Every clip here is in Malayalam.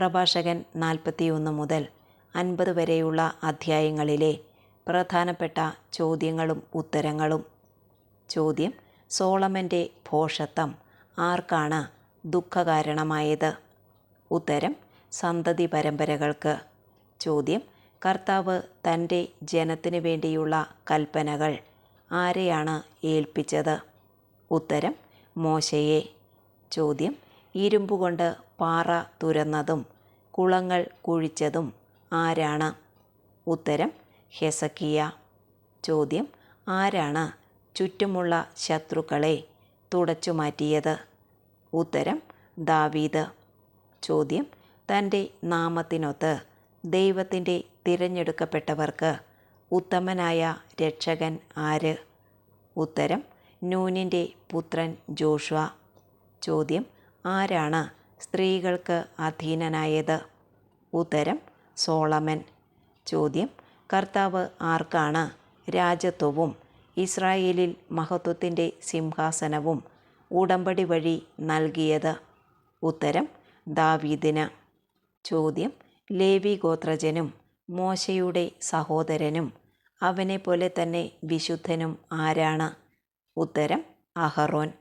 പ്രഭാഷകൻ നാൽപ്പത്തിയൊന്ന് മുതൽ അൻപത് വരെയുള്ള അധ്യായങ്ങളിലെ പ്രധാനപ്പെട്ട ചോദ്യങ്ങളും ഉത്തരങ്ങളും. ചോദ്യം സോളമന്റെ ഭോഷത്വം ആർക്കാണ് ദുഃഖകാരണമായത്? ഉത്തരം സന്തതി പരമ്പരകൾക്ക്. ചോദ്യം കർത്താവ് തന്റെ ജനത്തിനു വേണ്ടിയുള്ള കൽപ്പനകൾ ആരെയാണ് ഏൽപ്പിച്ചത്? ഉത്തരം മോശയെ. ചോദ്യം ഇരുമ്പുകൊണ്ട് പാറ തുരന്നതും കുളങ്ങൾ കുഴിച്ചതും ആരാണ്? ഉത്തരം ഹെസക്കിയ. ചോദ്യം ആരാണ് ചുറ്റുമുള്ള ശത്രുക്കളെ തുടച്ചു മാറ്റിയത് ഉത്തരം ദാവീദ്. ചോദ്യം തന്റെ നാമത്തിനൊത്ത് ദൈവത്തിന്റെ തിരഞ്ഞെടുക്കപ്പെട്ടവർക്ക് ഉത്തമനായ രക്ഷകൻ ആര്? ഉത്തരം നൂനിന്റെ പുത്രൻ ജോഷ്വ. ചോദ്യം ആരാണ് സ്ത്രീകൾക്ക് അധീനനായത്? ഉത്തരം സോളമൻ. ചോദ്യം കർത്താവ് ആർക്കാണ്? രാജത്വവും ഇസ്രായേലിൽ മഹത്വത്തിന്റെ സിംഹാസനവും ഉടമ്പടി വഴി നൽകിയത്? ഉത്തരം ദാവീദിന്. ചോദ്യം ലേവി ഗോത്രജനും മോശയുടെ സഹോദരനും അവനെ പോലെ തന്നെ വിശുദ്ധനും ആരാണ്? ഉത്തരം അഹറോൻ.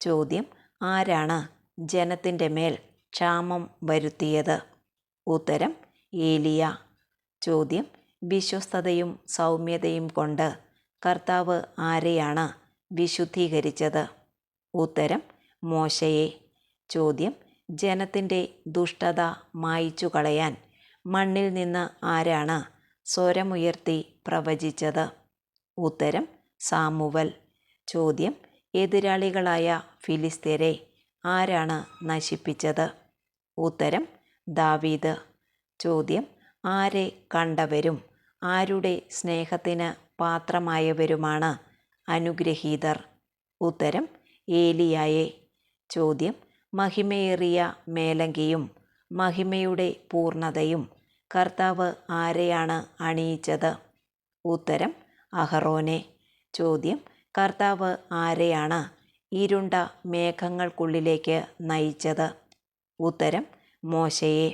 ചോദ്യം ആരാണ്? ജനത്തിന്റെ മേൽ ക്ഷാമം വരുത്തിയത്? ഉത്തരം ഏലിയ. ചോദ്യം വിശ്വസ്തതയും സൗമ്യതയും കൊണ്ട് കർത്താവ് ആരെയാണ് വിശുദ്ധീകരിച്ചത്? ഉത്തരം മോശയെ. ചോദ്യം ജനത്തിന്റെ ദുഷ്ടത മായിച്ചു കളയാൻ മണ്ണിൽ നിന്ന് ആരാണ് സ്വരമുയർത്തി പ്രവചിച്ചത്? ഉത്തരം സാമുവൽ. ചോദ്യം എതിരാളികളായ ഫിലിസ്തീരെ ആരാണ് നശിപ്പിച്ചത്? ഉത്തരം ദാവീദ്. ചോദ്യം ആരെ കണ്ടവരും? ആരുടെ സ്നേഹത്തിന് പാത്രമായവരുമാണ് അനുഗ്രഹീതർ? ഉത്തരം ഏലിയായെ. ചോദ്യം മഹിമയേറിയ മേലങ്കിയും മഹിമയുടെ പൂർണതയും കർത്താവ് ആരെയാണ് അണിയിച്ചത്? ഉത്തരം അഹറോനെ. ചോദ്യം കർത്താവ് ആരെയാണ് ഇരുണ്ട മേഘങ്ങൾക്കുള്ളിലേക്ക് നയിച്ചത്. ഉത്തരം മോശയെ.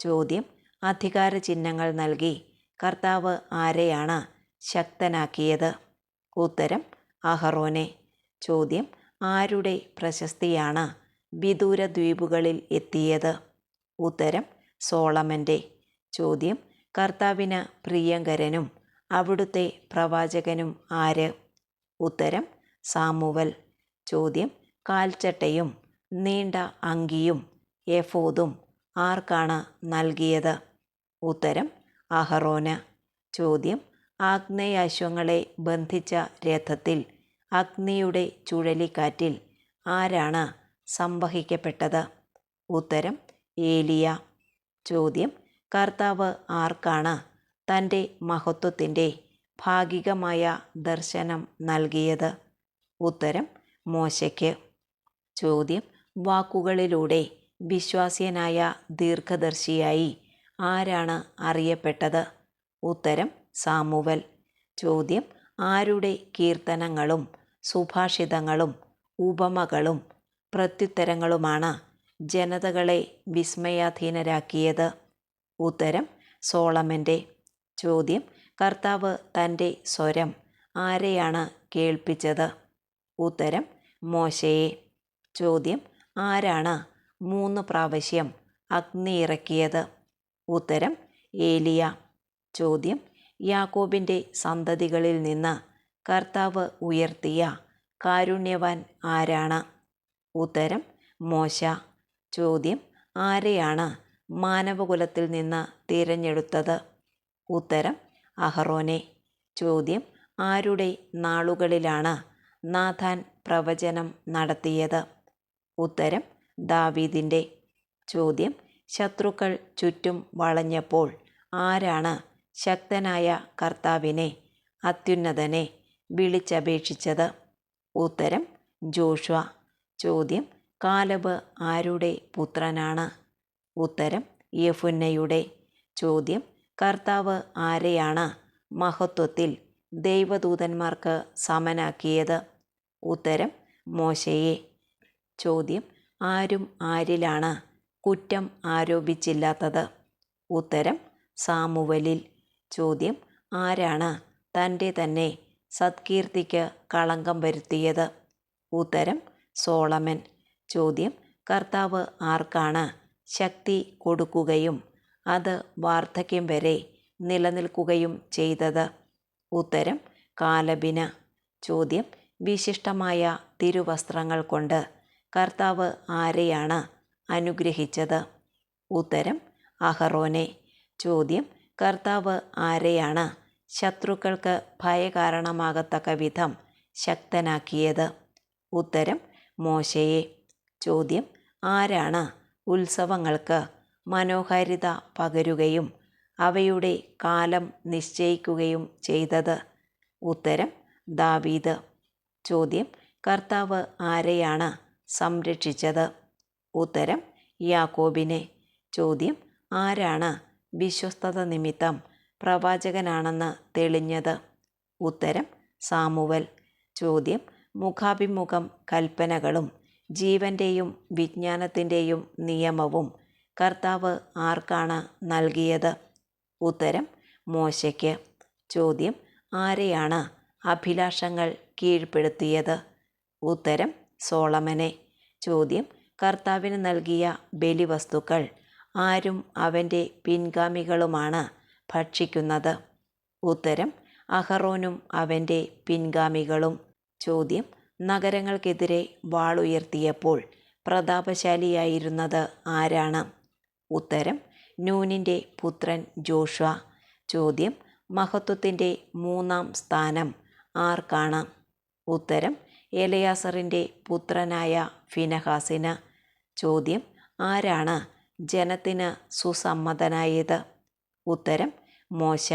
ചോദ്യം അധികാര ചിഹ്നങ്ങൾ നൽകി. കർത്താവ് ആരെയാണ് ശക്തനാക്കിയത്? ഉത്തരം അഹറോനെ ചോദ്യം ആരുടെ പ്രശസ്തിയാണ് വിദൂര ദ്വീപുകളിൽ എത്തിയത്? ഉത്തരം സോളമന്റെ ചോദ്യം കർത്താവിന് പ്രിയങ്കരനും അവിടുത്തെ പ്രവാചകനും ആര്? ഉത്തരം സാമുവൽ. ചോദ്യം. കാൽച്ചട്ടയും നീണ്ട അങ്കിയും എഫോദും ആർക്കാണ് നൽകിയത്? ഉത്തരം അഹറോന്. ചോദ്യം ആഗ്നേയാശ്വങ്ങളെ ബന്ധിച്ച രഥത്തിൽ അഗ്നിയുടെ ചുഴലിക്കാറ്റിൽ ആരാണ് സംവഹിക്കപ്പെട്ടത്? ഉത്തരം ഏലിയ. ചോദ്യം കർത്താവ് ആർക്കാണ് തന്റെ മഹത്വത്തിന്റെ ഭാഗികമായ ദർശനം നൽകിയത്? ഉത്തരം മോശയ്ക്ക് ചോദ്യം. വാക്കുകളിലൂടെ വിശ്വാസ്യനായ ദീർഘദർശിയായി ആരാണ് അറിയപ്പെട്ടത്? ഉത്തരം സാമുവൽ. ചോദ്യം ആരുടെ കീർത്തനങ്ങളും സുഭാഷിതങ്ങളും ഉപമകളും പ്രത്യുത്തരങ്ങളുമാണ് ജനതകളെ വിസ്മയാധീനരാക്കിയത്? ഉത്തരം സോളമന്റെ. ചോദ്യം കർത്താവ് തന്റെ സ്വരം ആരെയാണ് കേൾപ്പിച്ചത്? ഉത്തരം മോശയെ ചോദ്യം. ആരാണ് മൂന്ന് പ്രാവശ്യം അഗ്നി ഇറക്കിയത്? ഉത്തരം ഏലിയ. ചോദ്യം യാക്കോബിന്റെ സന്തതികളിൽ നിന്ന് കർത്താവ് ഉയർത്തിയ കാരുണ്യവാൻ ആരാണ്? ഉത്തരം മോശ. ചോദ്യം ആരെയാണ് മാനവകുലത്തിൽ നിന്ന് തിരഞ്ഞെടുത്തത്? ഉത്തരം അഹറോനെ ചോദ്യം ആരുടെ നാളുകളിലാണ് നാഥാൻ പ്രവചനം നടത്തിയത്. ഉത്തരം ദാവീദിന്റെ ചോദ്യം. ശത്രുക്കൾ ചുറ്റും വളഞ്ഞപ്പോൾ ആരാണ് ശക്തനായ കർത്താവിനെ അത്യുന്നതനെ വിളിച്ചപേക്ഷിച്ചത്? ഉത്തരം ജോഷ്വ. ചോദ്യം കാലബ് ആരുടെ പുത്രനാണ്? ഉത്തരം യഫുന്നയുടെ. ചോദ്യം കർത്താവ് ആരെയാണ് മഹത്വത്തിൽ ദൈവദൂതന്മാർക്ക് സമനാക്കിയത്? ഉത്തരം മോശയെ. ചോദ്യം ആരും ആരിലാണ് കുറ്റം ആരോപിച്ചില്ലാത്തത്? ഉത്തരം സാമുവലിൽ. ചോദ്യം ആരാണ് തന്റെ തന്നെ സത്കീർത്തിക്ക് കളങ്കം വരുത്തിയത്? ഉത്തരം സോളമൻ. ചോദ്യം കർത്താവ് ആർക്കാണ് ശക്തി കൊടുക്കുകയും അത് വാർദ്ധക്യം വരെ നിലനിൽക്കുകയും ചെയ്തത്? ഉത്തരം കാലബിന. ചോദ്യം വിശിഷ്ടമായ തിരുവസ്ത്രങ്ങൾ കൊണ്ട് കർത്താവ് ആരെയാണ് അനുഗ്രഹിച്ചത്? ഉത്തരം അഹറോനെ ചോദ്യം കർത്താവ് ആരെയാണ് ശത്രുക്കൾക്ക് ഭയകാരണമാകത്തക്ക വിധം ശക്തനാക്കിയത്? ഉത്തരം മോശയെ. ചോദ്യം ആരാണ് ഉത്സവങ്ങൾക്ക് മനോഹാരിത പകരുകയും അവയുടെ കാലം നിശ്ചയിക്കുകയും ചെയ്തത്? ഉത്തരം ദാവീദ്. ചോദ്യം കർത്താവ് ആരെയാണ് സംരക്ഷിച്ചത്? ഉത്തരം യാക്കോബിനെ. ചോദ്യം ആരാണ് വിശ്വസ്തത നിമിത്തം പ്രവാചകനാണെന്ന് തെളിഞ്ഞത്? ഉത്തരം സാമുവൽ. ചോദ്യം മുഖാഭിമുഖം കൽപ്പനകളും ജീവന്റെയും വിജ്ഞാനത്തിന്റെയും നിയമവും കർത്താവ് ആർക്കാണ് നൽകിയത്? ഉത്തരം മോശയ്ക്ക്. ചോദ്യം ആരെയാണ് അഭിലാഷങ്ങൾ കീഴ്പ്പെടുത്തിയത്. ഉത്തരം സോളമനെ. ചോദ്യം കർത്താവിന് നൽകിയ ബലിവസ്തുക്കൾ ആരും അവന്റെ പിൻഗാമികളുമാണ് ഭക്ഷിക്കുന്നത്. ഉത്തരം അഹറോനും അവന്റെ പിൻഗാമികളും. ചോദ്യം നഗരങ്ങൾക്കെതിരെ വാളുയർത്തിയപ്പോൾ പ്രതാപശാലിയായിരുന്നത് ആരാണ്? ഉത്തരം നൂനിന്റെ പുത്രൻ ജോഷ ചോദ്യം മഹത്വത്തിന്റെ മൂന്നാം സ്ഥാനം ആർക്കാണ്? ഉത്തരം എലയാസറിന്റെ പുത്രനായ ഫിനഹാസിന്. ചോദ്യം ആരാണ് ജനത്തിന് സുസമ്മതനായത്? ഉത്തരം മോശ.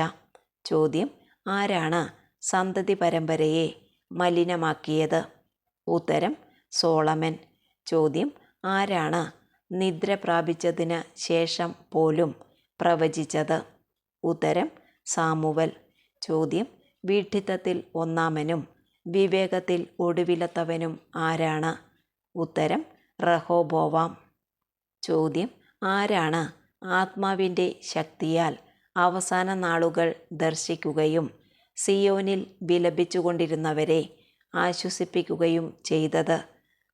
ചോദ്യം ആരാണ് സന്തതി പരമ്പരയെ മലിനമാക്കിയത്? ഉത്തരം സോളമൻ. ചോദ്യം ആരാണ് നിദ്ര പ്രാപിച്ചതിന് ശേഷം പോലും പ്രവചിച്ചത്? ഉത്തരം സാമുവൽ. ചോദ്യം വീഠിത്തത്തിൽ ഒന്നാമനും വിവേകത്തിൽ ഒടുവിലത്തവനും ആരാണ്? ഉത്തരം റഹോബോവാം. ചോദ്യം ആരാണ്? ആത്മാവിന്റെ ശക്തിയാൽ അവസാന നാളുകൾ ദർശിക്കുകയും സിയോനിൽ വിലപിച്ചുകൊണ്ടിരുന്നവരെ ആശ്വസിപ്പിക്കുകയും ചെയ്തത്.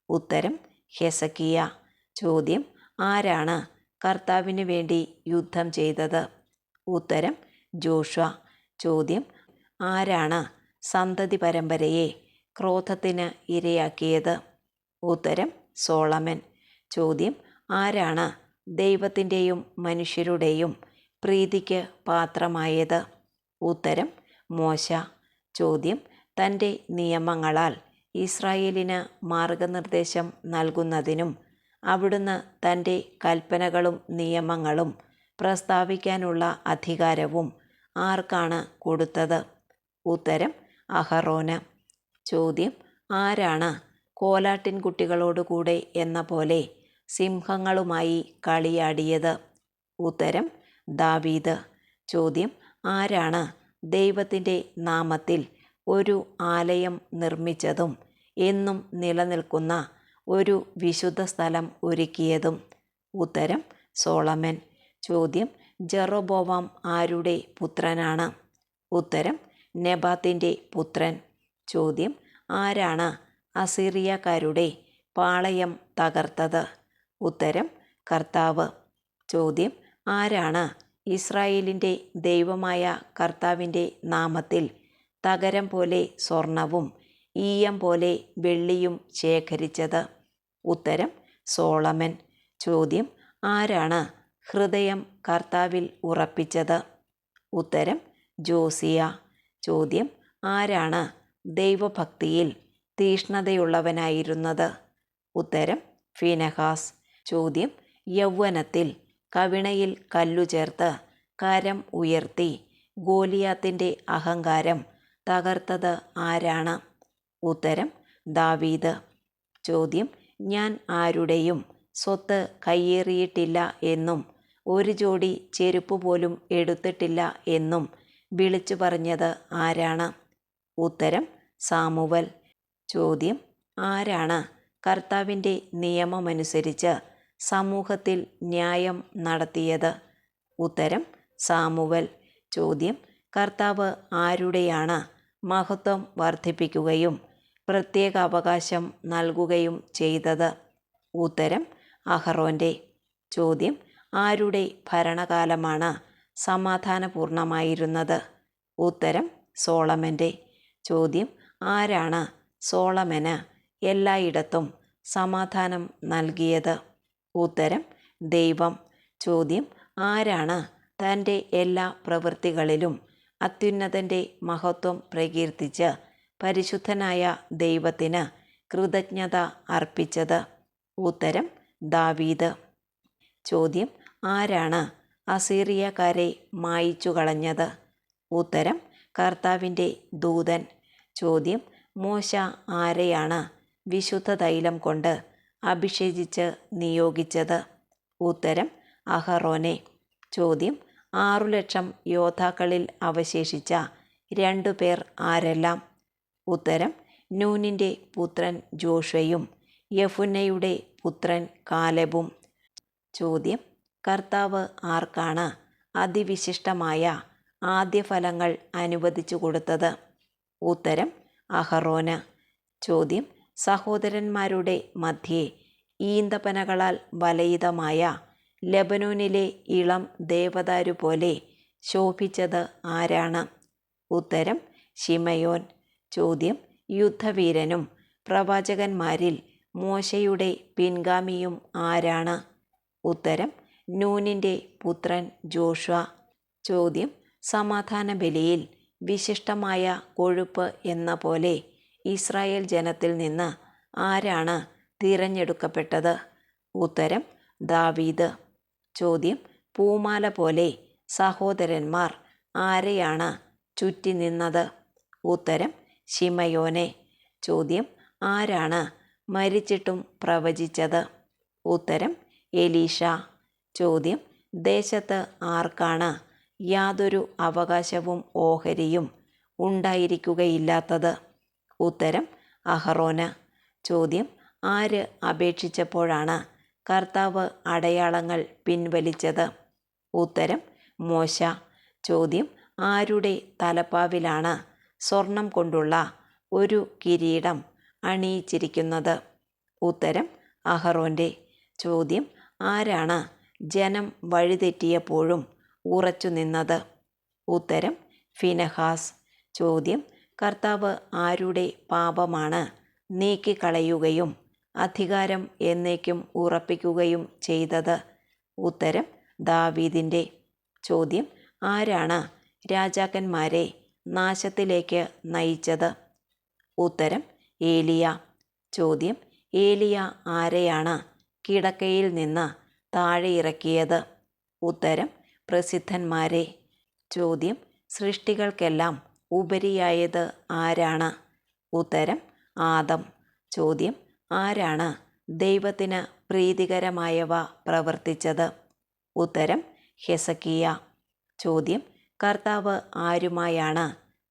ഉത്തരം ഹെസക്കിയ. ചോദ്യം ആരാണ് കർത്താവിന് വേണ്ടി യുദ്ധം ചെയ്തത്? ഉത്തരം ജോഷ ചോദ്യം ആരാണ് സന്തതി പരമ്പരയെ ക്രോധത്തിന് ഇരയാക്കിയത്? ഉത്തരം സോളമൻ. ചോദ്യം ആരാണ് ദൈവത്തിന്റെയും മനുഷ്യരുടെയും പ്രീതിക്ക് പാത്രമായത്? ഉത്തരം മോശ. ചോദ്യം തന്റെ നിയമങ്ങളാൽ ഇസ്രായേലിന് മാർഗനിർദ്ദേശം നൽകുന്നതിനും അവിടുന്ന് തന്റെ കൽപ്പനകളും നിയമങ്ങളും പ്രസ്താവിക്കാനുള്ള അധികാരവും ആർക്കാണ് കൊടുത്തത്? ഉത്തരം അഹറോന. ചോദ്യം ആരാണ് കോലാട്ടിൻ കുട്ടികളോടുകൂടെ എന്ന പോലെ സിംഹങ്ങളുമായി കളിയാടിയത്? ഉത്തരം ദാവീദ്. ചോദ്യം ആരാണ് ദൈവത്തിന്റെ നാമത്തിൽ ഒരു ആലയം നിർമ്മിച്ചതും എന്നും നിലനിൽക്കുന്ന ഒരു വിശുദ്ധ സ്ഥലം ഒരുക്കിയതും? ഉത്തരം സോളമൻ. ചോദ്യം ജെറോബോവാം ആരുടെ പുത്രനാണ്? ഉത്തരം നെബാത്തിന്റെ പുത്രൻ. ചോദ്യം ആരാണ് അസീറിയക്കാരുടെ പാളയം തകർത്തത്? ഉത്തരം കർത്താവ്. ചോദ്യം ആരാണ് ഇസ്രായേലിന്റെ ദൈവമായ കർത്താവിന്റെ നാമത്തിൽ തകരം പോലെ സ്വർണവും ഈയം പോലെ വെള്ളിയും ശേഖരിച്ചത്? ഉത്തരം സോളമൻ. ചോദ്യം ആരാണ് ഹൃദയം കർത്താവിൽ ഉറപ്പിച്ചത്? ഉത്തരം ജോസിയ. ചോദ്യം ആരാണ് ദൈവഭക്തിയിൽ തീഷ്ണതയുള്ളവനായിരുന്നത്? ഉത്തരം ഫിനഹാസ്. ചോദ്യം യൗവനത്തിൽ കവിണയിൽ കല്ലു ചേർത്ത് കരം ഉയർത്തി ഗോലിയാത്തിന്റെ അഹങ്കാരം തകർത്തത് ആരാണ്? ഉത്തരം ദാവീദ്. ചോദ്യം ഞാൻ ആരുടെയും സ്വത്ത് കയ്യേറിയിട്ടില്ല എന്നും ഒരു ജോഡി ചെരുപ്പ് പോലും എടുത്തിട്ടില്ല എന്നും വിളിച്ചു പറഞ്ഞത് ആരാണ്? ഉത്തരം സാമുവൽ. ചോദ്യം ആരാണ്? കർത്താവിന്റെ നിയമമനുസരിച്ച് സമൂഹത്തിൽ ന്യായം നടത്തിയത്. ഉത്തരം സാമുവൽ. ചോദ്യം കർത്താവ് ആരുടെയാണ്? മഹത്വം വർദ്ധിപ്പിക്കുകയും പ്രത്യേക അവകാശം നൽകുകയും ചെയ്തത്. ഉത്തരം അഹറോന്റെ. ചോദ്യം ആരുടെ ഭരണകാലമാണ്? സമാധാനപൂർണമായിരുന്നത്? ഉത്തരം സോളമന്റെ. ചോദ്യം ആരാണ് സോളമന് എല്ലായിടത്തും സമാധാനം നൽകിയത്? ഉത്തരം ദൈവം. ചോദ്യം ആരാണ് തന്റെ എല്ലാ പ്രവൃത്തികളിലും അത്യുന്നതന്റെ മഹത്വം പ്രകീർത്തിച്ച് പരിശുദ്ധനായ ദൈവത്തിന് കൃതജ്ഞത അർപ്പിച്ചത്? ഉത്തരം ദാവീദ്. ചോദ്യം ആരാണ് അസീറിയക്കാരെ മായിച്ചു കളഞ്ഞത്. ഉത്തരം കർത്താവിന്റെ ദൂതൻ. ചോദ്യം മോശ ആരെയാണ് വിശുദ്ധ തൈലം കൊണ്ട് അഭിഷേചിച്ച് നിയോഗിച്ചത്? ഉത്തരം അഹറോനെ. ചോദ്യം ആറു ലക്ഷം യോദ്ധാക്കളിൽ അവശേഷിച്ച രണ്ടു പേർ ആരെല്ലാം? ഉത്തരം നൂനിന്റെ പുത്രൻ ജോഷയും യഫുന്നയുടെ പുത്രൻ കാലബും. ചോദ്യം കർത്താവ് ആർക്കാണ് അതിവിശിഷ്ടമായ ആദ്യഫലങ്ങൾ അനുവദിച്ചു കൊടുത്തത്? ഉത്തരം അഹറോന്. ചോദ്യം സഹോദരന്മാരുടെ മധ്യേ ഈന്തപ്പനകളാൽ വലയിതമായ ലബനൂനിലെ ഇളം ദേവദാരു പോലെ ശോഭിച്ചത് ആരാണ്? ഉത്തരം ഷിമയോൻ ചോദ്യം യുദ്ധവീരനും പ്രവാചകന്മാരിൽ മോശയുടെ പിൻഗാമിയും ആരാണ്? ഉത്തരം നൂനിന്റെ പുത്രൻ ജോഷ്വ. ചോദ്യം. സമാധാന ബലിയിൽ വിശിഷ്ടമായ കൊഴുപ്പ് എന്ന പോലെ ഇസ്രായേൽ ജനത്തിൽ നിന്ന് ആരാണ് തിരഞ്ഞെടുക്കപ്പെട്ടത്? ഉത്തരം. ദാവീദ്. ചോദ്യം. പൂമാല പോലെ സഹോദരന്മാർ ആരെയാണ് ചുറ്റി നിന്നത് ഉത്തരം. ശിമയോനെ. ചോദ്യം. ആരാണ് മരിച്ചിട്ടും പ്രവചിച്ചത്? ഉത്തരം. എലീഷ. ചോദ്യം. ദേശത്ത് ആർക്കാണ് യാതൊരു അവകാശവും ഓഹരിയും ഉണ്ടായിരിക്കുകയില്ലാത്തത്? ഉത്തരം അഹറോന. ചോദ്യം ആര് അപേക്ഷിച്ചപ്പോഴാണ് കർത്താവ് അടയാളങ്ങൾ പിൻവലിച്ചത്? ഉത്തരം മോശ. ചോദ്യം ആരുടെ തലപ്പാവിലാണ് സ്വർണം കൊണ്ടുള്ള ഒരു കിരീടം അണിയിച്ചിരിക്കുന്നത്? ഉത്തരം അഹറോന്റെ ചോദ്യം ആരാണ് ജനം വഴിതെറ്റിയപ്പോഴും ഉറച്ചു നിന്നത്. ഉത്തരം ഫിനഹാസ്. ചോദ്യം കർത്താവ് ആരുടെ പാപമാണ് നീക്കിക്കളയുകയും അധികാരം എന്നേക്കും ഉറപ്പിക്കുകയും ചെയ്തത്? ഉത്തരം ദാവീദിന്റെ. ചോദ്യം ആരാണ് രാജാക്കന്മാരെ നാശത്തിലേക്ക് നയിച്ചത്? ഉത്തരം ഏലിയ. ചോദ്യം ഏലിയ ആരെയാണ് കിടക്കയിൽ നിന്ന് താഴെ ഇറക്കിയത് ഉത്തരം പ്രസിദ്ധന്മാരെ. ചോദ്യം സൃഷ്ടികൾക്കെല്ലാം ഉപരിയായത് ആരാണ്? ഉത്തരം ആദം. ചോദ്യം ആരാണ് ദൈവത്തിന് പ്രീതികരമായവ പ്രവർത്തിച്ചത്? ഉത്തരം ഹെസക്കിയ. ചോദ്യം കർത്താവ് ആരുമായാണ്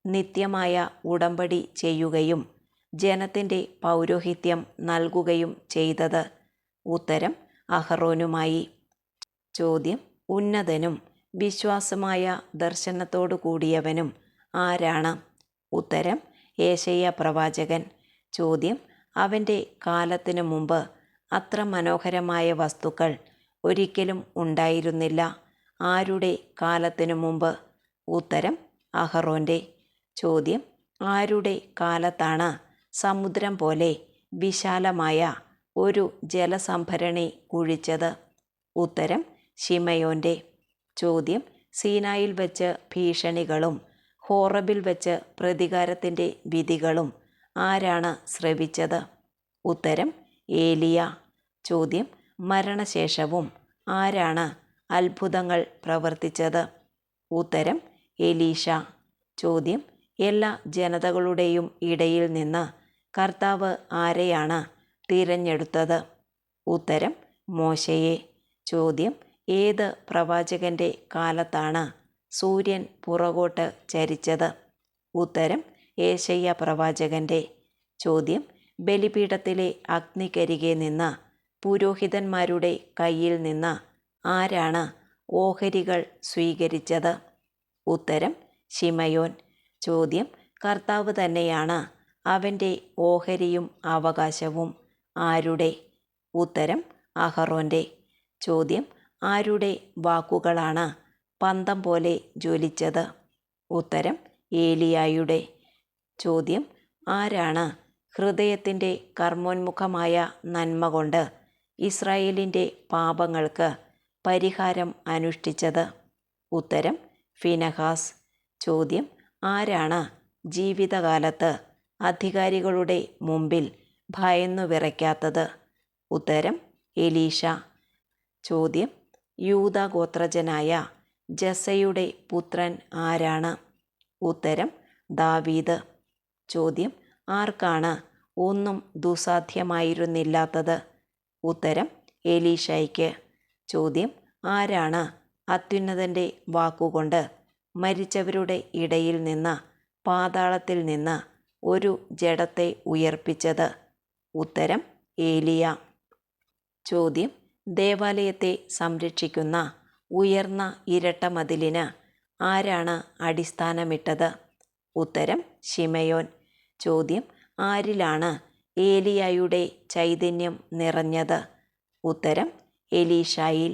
നിത്യമായ ഉടമ്പടി ചെയ്യുകയും ജനത്തിന്റെ പൗരോഹിത്യം നൽകുകയും ചെയ്തത്? ഉത്തരം അഹറോനുമായി. ചോദ്യം. ഉന്നതനും വിശ്വാസമായ ദർശനത്തോടു കൂടിയവനും ആരാണ്? ഉത്തരം. ഏശയ്യ പ്രവാചകൻ. ചോദ്യം. അവന്റെ കാലത്തിനു മുമ്പ് അത്ര മനോഹരമായ വസ്തുക്കൾ ഒരിക്കലും ഉണ്ടായിരുന്നില്ല. ആരുടെ കാലത്തിനു മുമ്പ്? ഉത്തരം. അഹറോന്റെ ചോദ്യം. ആരുടെ കാലത്താണ് സമുദ്രം പോലെ വിശാലമായ ഒരു ജലസംഭരണി കുഴിച്ചത്. ഉത്തരം ഷിമയോന്റെ ചോദ്യം സീനായിൽ വെച്ച് ഭീഷണികളും ഹോറബിൽ വെച്ച് പ്രതികാരത്തിന്റെ വിധികളും ആരാണ് ശ്രവിച്ചത്? ഉത്തരം ഏലിയ. ചോദ്യം മരണശേഷവും ആരാണ് അത്ഭുതങ്ങൾ പ്രവർത്തിച്ചത്? ഉത്തരം എലീഷ. ചോദ്യം എല്ലാ ജനതകളുടെയും ഇടയിൽ നിന്ന് കർത്താവ് ആരെയാണ് തിരഞ്ഞെടുത്തത്. ഉത്തരം മോശയെ. ചോദ്യം ഏത് പ്രവാചകന്റെ കാലത്താണ് സൂര്യൻ പുറകോട്ട് ചരിച്ചത്? ഉത്തരം ഏശയ്യ പ്രവാചകന്റെ ചോദ്യം ബലിപീഠത്തിലെ അഗ്നിക്കരികെ നിന്ന് പുരോഹിതന്മാരുടെ കയ്യിൽ നിന്ന് ആരാണ് ഓഹരികൾ സ്വീകരിച്ചത്? ഉത്തരം ശിമയോൻ. ചോദ്യം കർത്താവ് തന്നെയാണ് അവന്റെ ഓഹരിയും അവകാശവും. ആരുടെ? ഉത്തരം അഹറോന്റെ ചോദ്യം ആരുടെ വാക്കുകളാണ് പന്തം പോലെ ജ്വലിച്ചത്? ഉത്തരം ഏലിയായുടെ. ചോദ്യം ആരാണ് ഹൃദയത്തിന്റെ കർമ്മോന്മുഖമായ നന്മ കൊണ്ട് ഇസ്രായേലിന്റെ പാപങ്ങൾക്ക് പരിഹാരം അനുഷ്ഠിച്ചത്? ഉത്തരം ഫിനഹാസ്. ചോദ്യം ആരാണ് ജീവിതകാലത്ത് അധികാരികളുടെ മുമ്പിൽ ഭയന്നു വിറയ്ക്കാത്തത് ഉത്തരം എലീഷ. ചോദ്യം യൂത ഗോത്രജനായ ജസയുടെ പുത്രൻ ആരാണ്? ഉത്തരം ദാവീദ്. ചോദ്യം ആർക്കാണ് ഒന്നും ദുസാധ്യമായിരുന്നില്ലാത്തത് ഉത്തരം എലീഷയ്ക്ക്. ചോദ്യം ആരാണ് അത്യുന്നതന്റെ വാക്കുകൊണ്ട് മരിച്ചവരുടെ ഇടയിൽ നിന്ന് പാതാളത്തിൽ നിന്ന് ഒരു ജഡത്തെ ഉയർപ്പിച്ചത്? ഉത്തരം ഏലിയ. ചോദ്യം ദേവാലയത്തെ സംരക്ഷിക്കുന്ന ഉയർന്ന ഇരട്ട മതിലിന് ആരാണ് അടിസ്ഥാനമിട്ടത്? ഉത്തരം ഷിമയോൻ ചോദ്യം ആരിലാണ് ഏലിയായുടെ ചൈതന്യം നിറഞ്ഞത്? ഉത്തരം എലീഷായിൽ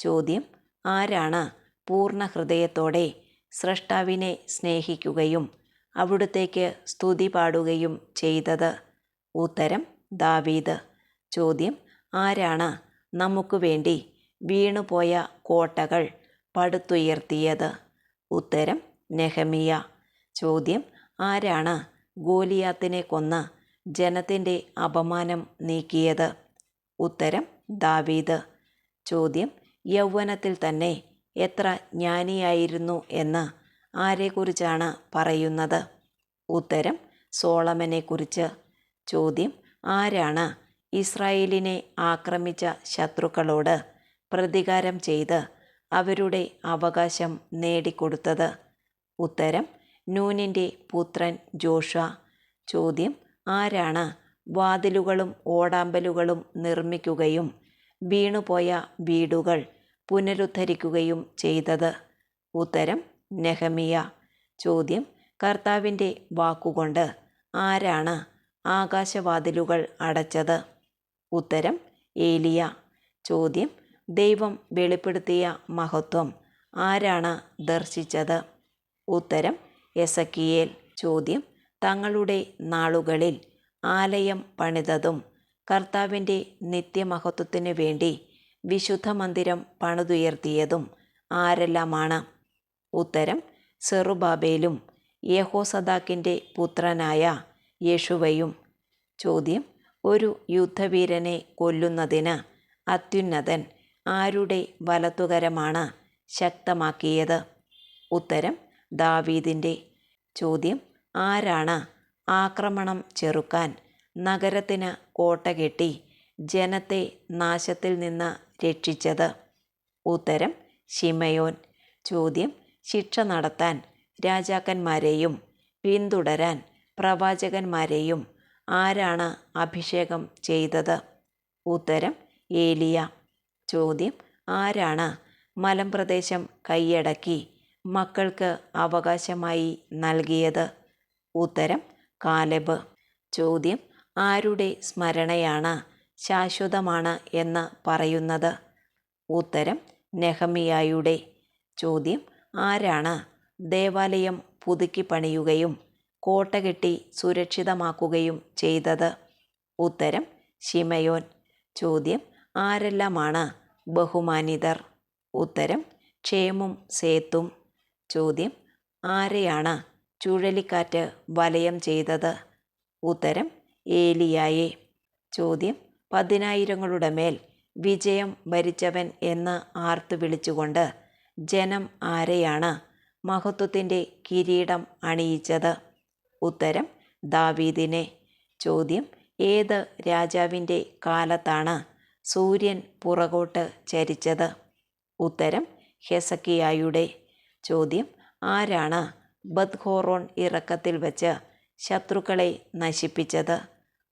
ചോദ്യം ആരാണ് പൂർണ ഹൃദയത്തോടെ സ്രഷ്ടാവിനെ സ്നേഹിക്കുകയും അവിടുത്തേക്ക് സ്തുതി പാടുകയും ചെയ്തത്? ഉത്തരം ദാവീദ്. ചോദ്യം ആരാണ് നമുക്ക് വേണ്ടി വീണുപോയ കോട്ടകൾ പടുത്തുയർത്തിയത്? ഉത്തരം നെഹമിയ. ചോദ്യം ആരാണ് ഗോലിയാത്തിനെ കൊന്ന് ജനത്തിന്റെ അപമാനം നീക്കിയത്? ഉത്തരം ദാവീദ്. ചോദ്യം യൗവനത്തിൽ തന്നെ എത്ര ജ്ഞാനിയായിരുന്നു എന്ന് ആരെക്കുറിച്ചാണ് പറയുന്നത്? ഉത്തരം സോളമനെക്കുറിച്ച്. ചോദ്യം ആരാണ് ഇസ്രായേലിനെ ആക്രമിച്ച ശത്രുക്കളോട് പ്രതികാരം ചെയ്ത് അവരുടെ അവകാശം നേടിക്കൊടുത്തത്? ഉത്തരം നൂനിന്റെ പുത്രൻ ജോഷ ചോദ്യം ആരാണ് വാതിലുകളും ഓടാമ്പലുകളും നിർമ്മിക്കുകയും വീണുപോയ വീടുകൾ പുനരുദ്ധരിക്കുകയും ചെയ്തത്? ഉത്തരം നെഹമിയ. ചോദ്യം കർത്താവിന്റെ വാക്കുകൊണ്ട് ആരാണ് ആകാശവാതിലുകൾ അടച്ചത്. ഉത്തരം ഏലിയ. ചോദ്യം ദൈവം വെളിപ്പെടുത്തിയ മഹത്വം. ആരാണ് ദർശിച്ചത്? ഉത്തരം എസക്കിയേൽ. ചോദ്യം തങ്ങളുടെ നാളുകളിൽ ആലയം പണിതതും കർത്താവിന്റെ നിത്യമഹത്വത്തിനു വേണ്ടി വിശുദ്ധ മന്ദിരം പണിതുയർത്തിയതും ആരെല്ലാമാണ്? ഉത്തരം സെറുബാബേലും യഹോസദാക്കിന്റെ പുത്രനായ യേശുവയും. ചോദ്യം ഒരു യുദ്ധവീരനെ കൊല്ലുന്നതിന് അത്യുന്നതൻ ആരുടെ വലത്തുകരമാണ് ശക്തമാക്കിയത്? ഉത്തരം ദാവീദിന്റെ. ചോദ്യം ആരാണ് ആക്രമണം ചെറുക്കാൻ നഗരത്തിന് കോട്ട കെട്ടി ജനത്തെ നാശത്തിൽ നിന്ന് രക്ഷിച്ചത്? ഉത്തരം ശിമയോൻ. ചോദ്യം ശിക്ഷ നടത്താൻ രാജാക്കന്മാരെയും പിന്തുടരാൻ പ്രവാചകന്മാരെയും ആരാണ് അഭിഷേകം ചെയ്തത്? ഉത്തരം ഏലിയ. ചോദ്യം ആരാണ് മലമ്പ്രദേശം കൈയടക്കി മക്കൾക്ക് അവകാശമായി നൽകിയത്? ഉത്തരം കാലബ്. ചോദ്യം ആരുടെ സ്മരണയാണ് ശാശ്വതമാണ് എന്ന് പറയുന്നത്? ഉത്തരം നെഹമിയായുടെ. ചോദ്യം ആരാണ് ദേവാലയം പുതുക്കി പണിയുകയും കോട്ട കെട്ടി സുരക്ഷിതമാക്കുകയും ചെയ്തത്. ഉത്തരം ശിമയോൻ. ചോദ്യം ആരെല്ലാമാണ് ബഹുമാനിതർ? ഉത്തരം ക്ഷേമും സേത്തും. ചോദ്യം ആരെയാണ് ചുഴലിക്കാറ്റ് വലയം ചെയ്തത്? ഉത്തരം ഏലിയായെ. ചോദ്യം പതിനായിരങ്ങളുടെ മേൽ വിജയം ഭരിച്ചവൻ എന്ന് ആർത്തു വിളിച്ചുകൊണ്ട് ജനം ആരെയാണ് മഹത്വത്തിന്റെ കിരീടം അണിയിച്ചത്? ഉത്തരം ദാവീദിനെ. ചോദ്യം ഏത് രാജാവിന്റെ കാലത്താണ് സൂര്യൻ പുറകോട്ട് ചരിച്ചത്? ഉത്തരം ഹെസക്കിയായുടെ. ചോദ്യം ആരാണ് ബദ്ഹോറോൺ ഇറക്കത്തിൽ വച്ച് ശത്രുക്കളെ നശിപ്പിച്ചത്?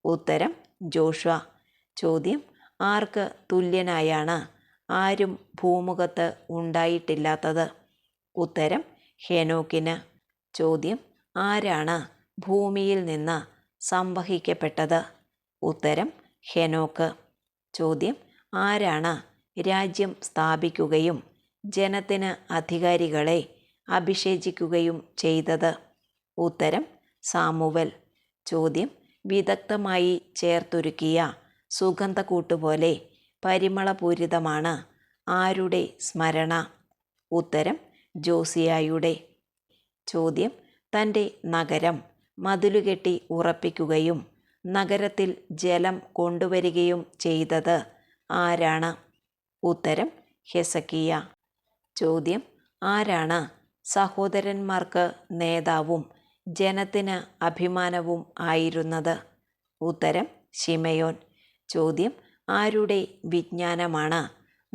ഉത്തരം ജോഷ്വ. ചോദ്യം ആർക്ക് തുല്യനായാണ് ആരും ഭൂമുഖത്ത് ഉണ്ടായിട്ടില്ലാത്തത്? ഉത്തരം ഹെനോക്കിന്. ചോദ്യം ആരാണ് ഭൂമിയിൽ നിന്ന് സംവഹിക്കപ്പെട്ടത്? ഉത്തരം ഹെനോക്ക്. ചോദ്യം ആരാണ് രാജ്യം സ്ഥാപിക്കുകയും ജനത്തിന് അധികാരികളെ അഭിഷേചിക്കുകയും ചെയ്തത്? ഉത്തരം സാമുവൽ. ചോദ്യം വിദഗ്ധമായി ചേർത്തൊരുക്കിയ സുഗന്ധക്കൂട്ടുപോലെ പരിമളപൂരിതമാണ് ആരുടെ സ്മരണ? ഉത്തരം ജോസിയായുടെ. ചോദ്യം തന്റെ നഗരം. മതിലുകെട്ടി ഉറപ്പിക്കുകയും നഗരത്തിൽ ജലം കൊണ്ടുവരികയും ചെയ്തത് ആരാണ്? ഉത്തരം ഹെസക്കിയ. ചോദ്യം ആരാണ്? സഹോദരന്മാർക്ക് നേതാവും ജനത്തിന് അഭിമാനവും ആയിരുന്നത്. ഉത്തരം ശിമയോൻ. ചോദ്യം ആരുടെ വിജ്ഞാനമാണ്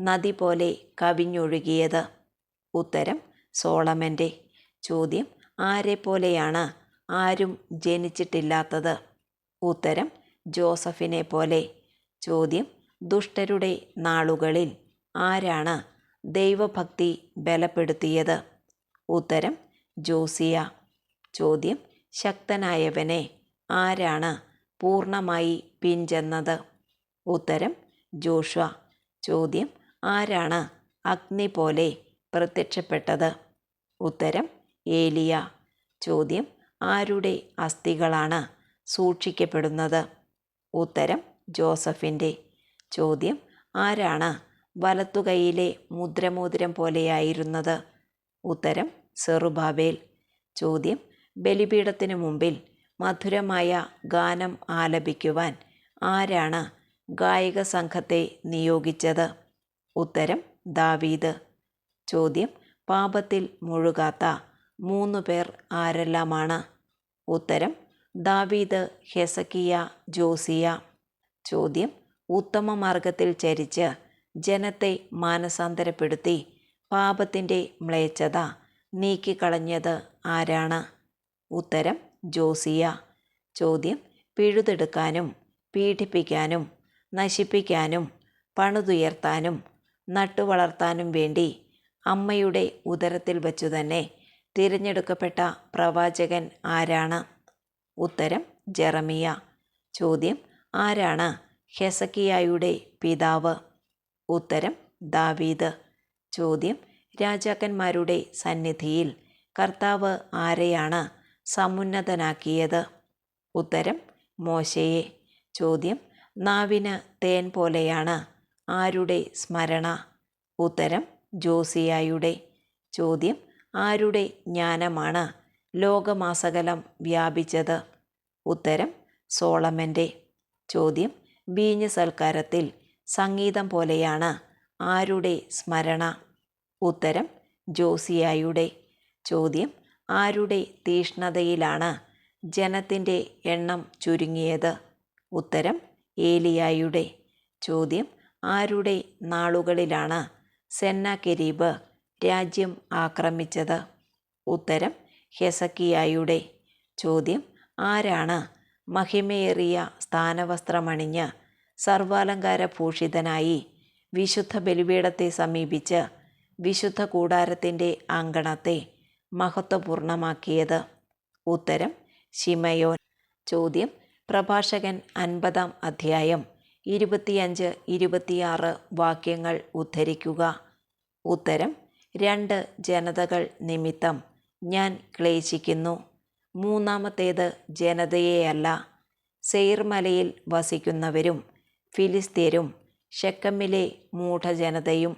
നദി പോലെ കവിഞ്ഞൊഴുകിയത്? ഉത്തരം സോളമന്റെ ചോദ്യം ആരെപ്പോലെയാണ് ആരും ജനിച്ചിട്ടില്ലാത്തത്. ഉത്തരം ജോസഫിനെ പോലെ. ചോദ്യം ദുഷ്ടരുടെ നാളുകളിൽ ആരാണ് ദൈവഭക്തി ബലപ്പെടുത്തിയത്? ഉത്തരം ജോസിയ. ചോദ്യം ശക്തനായവനെ ആരാണ് പൂർണമായി പിഞ്ചെന്നത്? ഉത്തരം ജോഷ്വ. ചോദ്യം ആരാണ് അഗ്നി പോലെ പ്രത്യക്ഷപ്പെട്ടത്? ഉത്തരം ഏലിയ. ചോദ്യം ആരുടെ അസ്ഥികളാണ് സൂക്ഷിക്കപ്പെടുന്നത്? ഉത്തരം ജോസഫിന്റെ ചോദ്യം ആരാണ് വലത്തുകൈയിലെ മുദ്രമോതിരം പോലെയായിരുന്നത്? ഉത്തരം സെറുബാബേൽ. ചോദ്യം ബലിപീഠത്തിനു മുമ്പിൽ മധുരമായ ഗാനം ആലപിക്കുവാൻ ആരാണ് ഗായക സംഘത്തെ നിയോഗിച്ചത്? ഉത്തരം ദാവീദ്. ചോദ്യം പാപത്തിൽ മുഴുകാത്ത മൂന്ന് പേർ ആരെല്ലാമാണ്? ഉത്തരം ദാവീദ് ഹെസക്കിയ ജോസിയ. ചോദ്യം ഉത്തമ മാർഗത്തിൽ ചരിച്ച് ജനത്തെ മാനസാന്തരപ്പെടുത്തി പാപത്തിന്റെ മ്ലേച്ഛത നീക്കിക്കളഞ്ഞത് ആരാണ്? ഉത്തരം ജോസിയ. ചോദ്യം പിഴുതെടുക്കാനും പീഡിപ്പിക്കാനും നശിപ്പിക്കാനും പണിതുയർത്താനും നട്ടുവളർത്താനും വേണ്ടി അമ്മയുടെ ഉദരത്തിൽ വച്ചു തന്നെ തിരഞ്ഞെടുക്കപ്പെട്ട പ്രവാചകൻ ആരാണ്? ഉത്തരം ജെറമിയ. ചോദ്യം ആരാണ് ഹെസക്കിയായുടെ പിതാവ്? ഉത്തരം ദാവീദ്. ചോദ്യം രാജാക്കന്മാരുടെ സന്നിധിയിൽ കർത്താവ് ആരെയാണ് സമുന്നതനാക്കിയത്? ഉത്തരം മോശയെ. ചോദ്യം നാവിന് തേൻ പോലെയാണ് ആരുടെ സ്മരണ? ഉത്തരം ജോസിയായുടെ. ചോദ്യം ആരുടെ ജ്ഞാനമാണ് ലോകമാസകലം വ്യാപിച്ചത്? ഉത്തരം സോളമന്റെ. ചോദ്യം ബീഞ്ഞ് സൽക്കാരത്തിൽ സംഗീതം പോലെയാണ്. ആരുടെ സ്മരണ? ഉത്തരം ജോസിയായുടെ. ചോദ്യം ആരുടെ തീഷ്ണതയിലാണ് ജനത്തിന്റെ എണ്ണം ചുരുങ്ങിയത്? ഉത്തരം ഏലിയായുടെ. ചോദ്യം ആരുടെ നാളുകളിലാണ്? സെന്നാകെരീബ് രാജ്യം ആക്രമിച്ചത്? ഉത്തരം ഹെസക്കിയായുടെ ചോദ്യം. ആരാണ് മഹിമയേറിയ സ്ഥാനവസ്ത്രമണിഞ്ഞ് സർവാലങ്കാര ഭൂഷിതനായി വിശുദ്ധ ബലിപീഠത്തെ സമീപിച്ച് വിശുദ്ധ കൂടാരത്തിന്റെ അങ്കണത്തെ മഹത്വപൂർണമാക്കിയത്? ഉത്തരം ശിമയോൻ. ചോദ്യം പ്രഭാഷകൻ അൻപതാം അധ്യായം ഇരുപത്തിയഞ്ച് ഇരുപത്തിയാറ് വാക്യങ്ങൾ ഉദ്ധരിക്കുക. ഉത്തരം രണ്ട് ജനതകൾ നിമിത്തം ഞാൻ ക്ലേശിക്കുന്നു. മൂന്നാമത്തേത് ജനതയെയല്ല. സെയിർമലയിൽ വസിക്കുന്നവരും ഫിലിസ്തീരും ശക്കമ്മിലെ മൂഢജനതയും